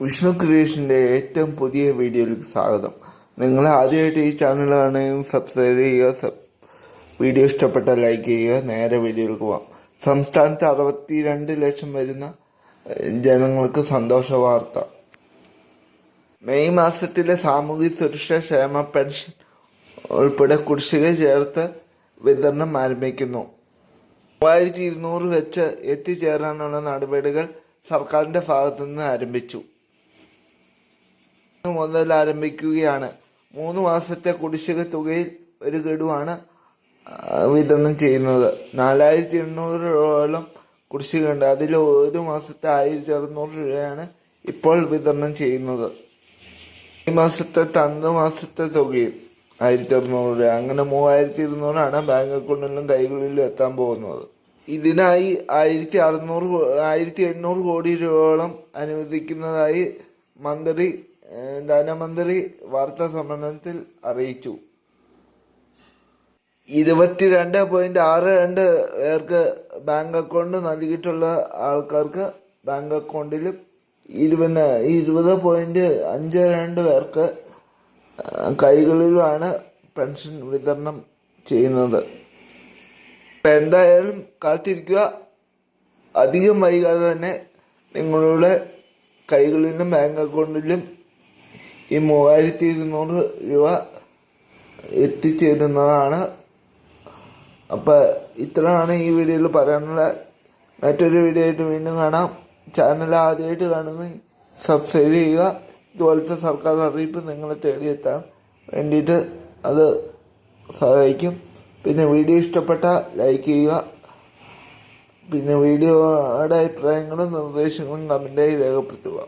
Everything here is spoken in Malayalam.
വിഷ്ണു ക്രിയേഷന്റെ ഏറ്റവും പുതിയ വീഡിയോയിലേക്ക് സ്വാഗതം. നിങ്ങൾ ആദ്യമായിട്ട് ഈ ചാനൽ കാണുകയും സബ്സ്ക്രൈബ് ചെയ്യുക സബ് വീഡിയോ ഇഷ്ടപ്പെട്ടാൽ ലൈക്ക് ചെയ്യുക നേരെ വീഡിയോയിലേക്ക് പോവാം. സംസ്ഥാനത്ത് അറുപത്തി രണ്ട് ലക്ഷം വരുന്ന ജനങ്ങൾക്ക് സന്തോഷ വാർത്ത. മെയ് മാസത്തിലെ സാമൂഹ്യ സുരക്ഷ ക്ഷേമ പെൻഷൻ ഉൾപ്പെടെ കുടിശ്ശിക ചേർത്ത് വിതരണം ആരംഭിക്കുന്നു. മൂവായിരത്തി ഇരുന്നൂറ് വെച്ച് എത്തിച്ചേരാനുള്ള നടപടികൾ സർക്കാരിന്റെ ഭാഗത്തു നിന്ന് ആരംഭിച്ചു. മുതൽ ആരംഭിക്കുകയാണ്. മൂന്ന് മാസത്തെ കുടിശ്ശിക തുകയിൽ ഒരു ഗഡുവാണ് വിതരണം ചെയ്യുന്നത്. നാലായിരത്തി എണ്ണൂറ് രൂപയോളം കുടിശ്ശികയുണ്ട്. അതിൽ ഒരു മാസത്തെ ആയിരത്തി അറുന്നൂറ് രൂപയാണ് ഇപ്പോൾ വിതരണം ചെയ്യുന്നത്. ഈ മാസത്തെ തന്ന മാസത്തെ തുകയും ആയിരത്തി അറുന്നൂറ് രൂപ. അങ്ങനെ മൂവായിരത്തി ഇരുന്നൂറാണ് ബാങ്ക് അക്കൗണ്ടിലും കൈകളിലും എത്താൻ പോകുന്നത്. ഇതിനായി ആയിരത്തി അറുന്നൂറ് ആയിരത്തി എണ്ണൂറ് കോടി രൂപയോളം അനുവദിക്കുന്നതായി മന്ത്രി ധനമന്ത്രി വാർത്താ സമ്മേളനത്തിൽ അറിയിച്ചു. ഇരുപത്തിരണ്ട് പോയിന്റ് ആറ് രണ്ട് പേർക്ക് ബാങ്ക് അക്കൗണ്ട് നൽകിയിട്ടുള്ള ആൾക്കാർക്ക് ബാങ്ക് അക്കൗണ്ടിലും ഇരുപത് ഇരുപത് പോയിന്റ് അഞ്ച് രണ്ട് പേർക്ക് കൈകളിലുമാണ് പെൻഷൻ വിതരണം ചെയ്യുന്നത്. എന്തായാലും കാത്തിരിക്കുക. അധികം വൈകാതെ തന്നെ നിങ്ങളുടെ കൈകളിലും ബാങ്ക് അക്കൗണ്ടിലും ഈ മൂവായിരത്തി ഇരുന്നൂറ് രൂപ എത്തിച്ചേരുന്നതാണ്. അപ്പം ഇത്രയാണ് ഈ വീഡിയോയിൽ പറയാനുള്ള മറ്റൊരു വീഡിയോ ആയിട്ട് വീണ്ടും കാണാം. ചാനൽ ആദ്യമായിട്ട് കാണുന്ന സബ്സ്ക്രൈബ് ചെയ്യുക. ഇതുപോലത്തെ സർക്കാർ അറിയിപ്പ് നിങ്ങളെ തേടിയെത്താൻ വേണ്ടിയിട്ട് അത് സഹായിക്കും. പിന്നെ വീഡിയോ ഇഷ്ടപ്പെട്ട ലൈക്ക് ചെയ്യുക. പിന്നെ വീഡിയോയുടെ അഭിപ്രായങ്ങളും നിർദ്ദേശങ്ങളും കമന്റായി രേഖപ്പെടുത്തുക.